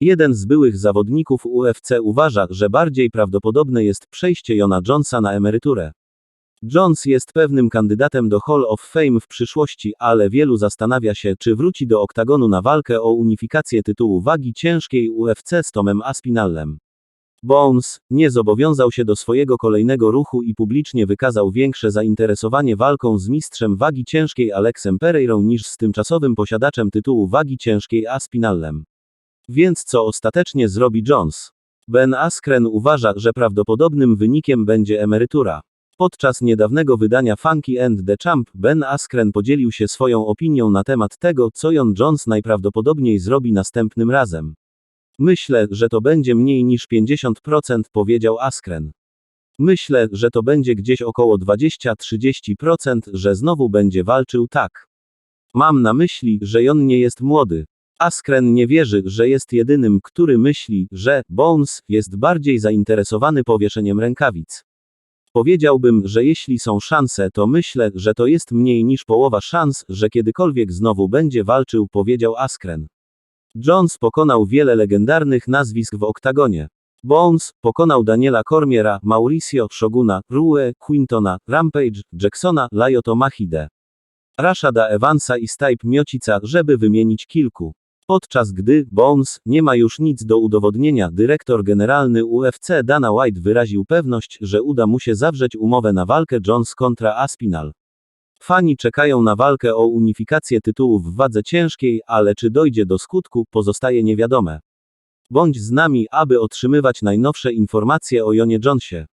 Jeden z byłych zawodników UFC uważa, że bardziej prawdopodobne jest przejście Jona Jonesa na emeryturę. Jones jest pewnym kandydatem do Hall of Fame w przyszłości, ale wielu zastanawia się, czy wróci do oktagonu na walkę o unifikację tytułu wagi ciężkiej UFC z Tomem Aspinallem. Bones nie zobowiązał się do swojego kolejnego ruchu i publicznie wykazał większe zainteresowanie walką z mistrzem wagi ciężkiej Alexem Pereirą niż z tymczasowym posiadaczem tytułu wagi ciężkiej Aspinallem. Więc co ostatecznie zrobi Jones? Ben Askren uważa, że prawdopodobnym wynikiem będzie emerytura. Podczas niedawnego wydania Funky and the Champ, Ben Askren podzielił się swoją opinią na temat tego, co Jon Jones najprawdopodobniej zrobi następnym razem. Myślę, że to będzie mniej niż 50%, powiedział Askren. Myślę, że to będzie gdzieś około 20-30%, że znowu będzie walczył tak. Mam na myśli, że Jon nie jest młody. Askren nie wierzy, że jest jedynym, który myśli, że Bones jest bardziej zainteresowany powieszeniem rękawic. Powiedziałbym, że jeśli są szanse, to myślę, że to jest mniej niż połowa szans, że kiedykolwiek znowu będzie walczył, powiedział Askren. Jones pokonał wiele legendarnych nazwisk w oktagonie. Bones pokonał Daniela Cormiera, Mauricio Shoguna, Rue, Quintona, Rampage, Jacksona, Lyoto Machide. Rashada Evansa i Stipe Miocica, żeby wymienić kilku. Podczas gdy Bones nie ma już nic do udowodnienia, dyrektor generalny UFC Dana White wyraził pewność, że uda mu się zawrzeć umowę na walkę Jones kontra Aspinall. Fani czekają na walkę o unifikację tytułów w wadze ciężkiej, ale czy dojdzie do skutku, pozostaje niewiadome. Bądź z nami, aby otrzymywać najnowsze informacje o Jonie Jonesie.